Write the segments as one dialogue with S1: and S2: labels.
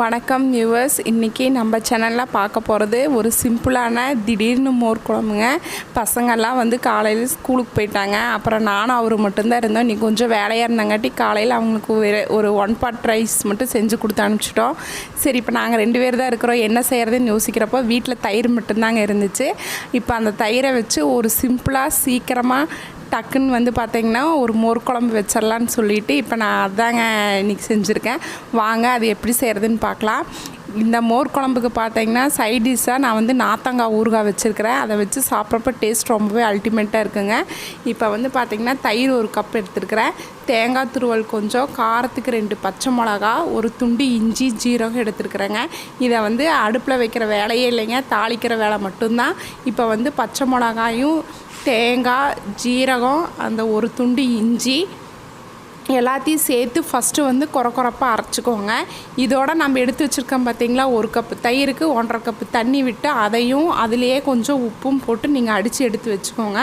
S1: வணக்கம் வியூவர்ஸ் இன்றைக்கி நம்ம சேனலில் பார்க்க போகிறது ஒரு சிம்பிளான திடீர்னு மோர் குழம்புங்க. பசங்கள்லாம் வந்து காலையில் ஸ்கூலுக்கு போயிட்டாங்க. அப்புறம் நானும் அவர் மட்டும்தான் இருந்தோம். நீ கொஞ்சம் வேலையாக இருந்தங்காட்டி காலையில் அவங்களுக்கு வேறு ஒரு ஒன் பாட் ரைஸ் மட்டும் செஞ்சு கொடுத்து அனுப்பிச்சிட்டோம். சரி இப்போ நாங்கள் ரெண்டு பேர் தான் இருக்கிறோம். என்ன செய்கிறதுன்னு யோசிக்கிறப்போ வீட்டில் தயிர் மட்டும்தாங்க இருந்துச்சு. இப்போ அந்த தயிரை வச்சு ஒரு சிம்பிளாக சீக்கிரமாக டக்குன்னு வந்து பார்த்தீங்கன்னா ஒரு மோர் குழம்பு வச்சிடலான்னு சொல்லிட்டு இப்போ நான் அதாங்க இன்றைக்கி செஞ்சுருக்கேன். வாங்க அது எப்படி செய்கிறதுன்னு பார்க்கலாம். இந்த மோர் குழம்புக்கு பார்த்தீங்கன்னா சைட் டிஷ்ஷாக நான் வந்து நாத்தங்காய் ஊறுகாய் வச்சுருக்கிறேன். அதை வச்சு சாப்பிட்றப்ப டேஸ்ட் ரொம்பவே அல்டிமேட்டாக இருக்குங்க. இப்போ வந்து பார்த்திங்கன்னா தயிர் ஒரு கப் எடுத்துருக்கிறேன். தேங்காய் துருவல் கொஞ்சம் காரத்துக்கு ரெண்டு பச்சை மிளகா ஒரு துண்டு இஞ்சி ஜீரகம் எடுத்துருக்குறேங்க. இதை வந்து அடுப்பில் வைக்கிற வேலையே இல்லைங்க. தாளிக்கிற வேலை மட்டும்தான். இப்போ வந்து பச்சை மிளகாயும் தேங்காய் ஜீரகம் அந்த ஒரு துண்டு இஞ்சி எல்லாத்தையும் சேர்த்து ஃபஸ்ட்டு வந்து குறை குறைப்பாக அரைச்சிக்கோங்க. இதோட நம்ம எடுத்து வச்சுருக்கோம் பார்த்தீங்களா ஒரு கப்பு தயிருக்கு ஒன்றரை கப்பு தண்ணி விட்டு அதையும் அதுலேயே கொஞ்சம் உப்பும் போட்டு நீங்கள் அடித்து எடுத்து வச்சுக்கோங்க.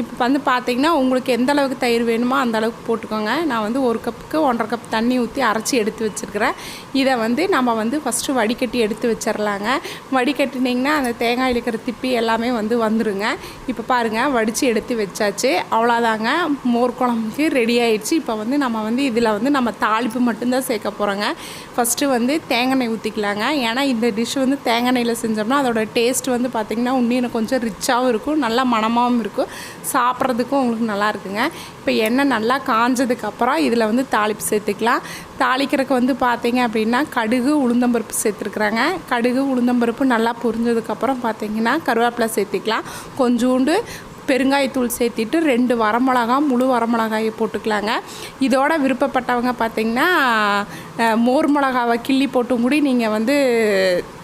S1: இப்போ வந்து பார்த்தீங்கன்னா உங்களுக்கு எந்த அளவுக்கு தயிர் வேணுமோ அந்த அளவுக்கு போட்டுக்கோங்க. நான் வந்து ஒரு கப்புக்கு ஒன்றரை கப் தண்ணி ஊற்றி அரைச்சி எடுத்து வச்சுருக்கிறேன். இதை வந்து நம்ம வந்து ஃபஸ்ட்டு வடிகட்டி எடுத்து வச்சிடலாங்க வடிகட்டினீங்கன்னா அந்த தேங்காய் இழுக்கிற திப்பி எல்லாமே வந்து வந்துருங்க. இப்போ பாருங்கள் வடித்து எடுத்து வச்சாச்சு. அவ்வளோதாங்க மோர் குழம்புக்கு ரெடி ஆயிடுச்சு. இப்போ வந்து நம்ம வந்து இதில் வந்து நம்ம தாளிப்பு மட்டும்தான் சேர்க்க போகிறோங்க ஃபஸ்ட்டு வந்து தேங்காய் எண்ணெய் ஊற்றிக்கலாங்க ஏன்னா இந்த டிஷ் வந்து தேங்காய் எண்ணெயில் செஞ்சோம்னா அதோட டேஸ்ட் வந்து பார்த்திங்கன்னா இன்னும் கொஞ்சம் ரிச்சாகவும் இருக்கும். நல்லா மணமாகவும் இருக்கும். சாப்பிட்றதுக்கும் உங்களுக்கு நல்லா இருக்குங்க. இப்போ எண்ணெய் நல்லா காஞ்சதுக்கப்புறம் இதில் வந்து தாளிப்பு சேர்த்துக்கலாம். தாளிக்கிறதுக்கு வந்து பார்த்தீங்க அப்படின்னா கடுகு உளுந்தம்பருப்பு சேர்த்துருக்குறாங்க. கடுகு உளுந்தம்பருப்பு நல்லா புரிஞ்சதுக்கப்புறம் பார்த்தீங்கன்னா கருவேப்பிலை சேர்த்துக்கலாம். கொஞ்சோண்டு பெருங்காயத்தூள் சேர்த்திட்டு ரெண்டு வரமிளகா முழு வரமிளகாயை போட்டுக்கலாங்க. இதோட விருப்பப்பட்டவங்க பார்த்திங்கன்னா மோர் மிளகாவை கிள்ளி போட்டும் கூட நீங்கள் வந்து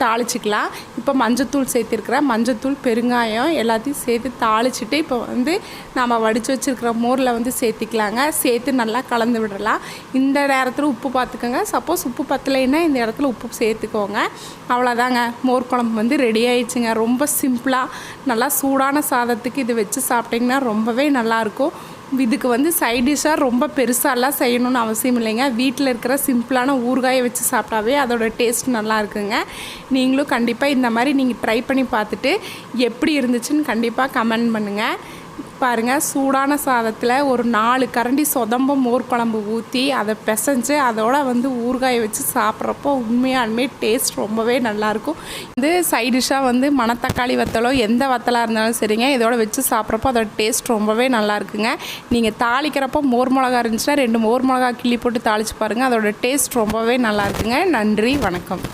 S1: தாளிச்சிக்கலாம். இப்போ மஞ்சத்தூள் சேர்த்திருக்கிறேன் மஞ்சத்தூள் பெருங்காயம் எல்லாத்தையும் சேர்த்து தாளிச்சிட்டு இப்போ வந்து நம்ம வடித்து வச்சுருக்கிற மோரில் வந்து சேர்த்திக்கலாங்க. சேர்த்து நல்லா கலந்து விடலாம். இந்த நேரத்தில் உப்பு பார்த்துக்கோங்க. சப்போஸ் உப்பு பத்தலைன்னா இந்த இடத்துல உப்பு சேர்த்துக்கோங்க. அவ்வளோதாங்க. மோர் குழம்பு வந்து ரெடி ஆயிடுச்சுங்க. ரொம்ப சிம்பிளாக நல்லா சூடான சாதத்துக்கு இது வச்சு சாப்பிட்டிங்கன்னா ரொம்பவே நல்லாயிருக்கும். இதுக்கு வந்து சைட் டிஷ்ஷாக ரொம்ப பெருசாலாம் செய்யணும்னு அவசியம் இல்லைங்க. வீட்டில் இருக்கிற சிம்பிளான ஊறுகாயை வச்சு சாப்பிட்டாவே அதோட டேஸ்ட் நல்லா இருக்குங்க நீங்களும் கண்டிப்பாக இந்த மாதிரி நீங்கள் ட்ரை பண்ணி பார்த்துட்டு எப்படி இருந்துச்சுன்னு கண்டிப்பாக கமெண்ட் பண்ணுங்கள் பாருங்கள் சூடான சாதத்தில் ஒரு நாலு கரண்டி சொதம்ப மோர் குழம்பு ஊற்றி அதை பிசைஞ்சு அதோட வந்து ஊறுகாயை வச்சு சாப்பிட்றப்போ உண்மையாலுமே டேஸ்ட் ரொம்பவே நல்லாயிருக்கும். இது சைடிஷ்ஷாக வந்து மணத்தக்காளி வத்தலோ எந்த வத்தலாக இருந்தாலும் சரிங்க இதோட வச்சு சாப்பிட்றப்போ அதோட டேஸ்ட் ரொம்பவே நல்லா இருக்குங்க நீங்கள் தாளிக்கிறப்போ மோர் மிளகா இருந்துச்சுன்னா ரெண்டு மோர் மிளகா கிள்ளி போட்டு தாளித்து பாருங்கள் அதோட டேஸ்ட் ரொம்பவே நல்லா இருக்குங்க நன்றி வணக்கம்.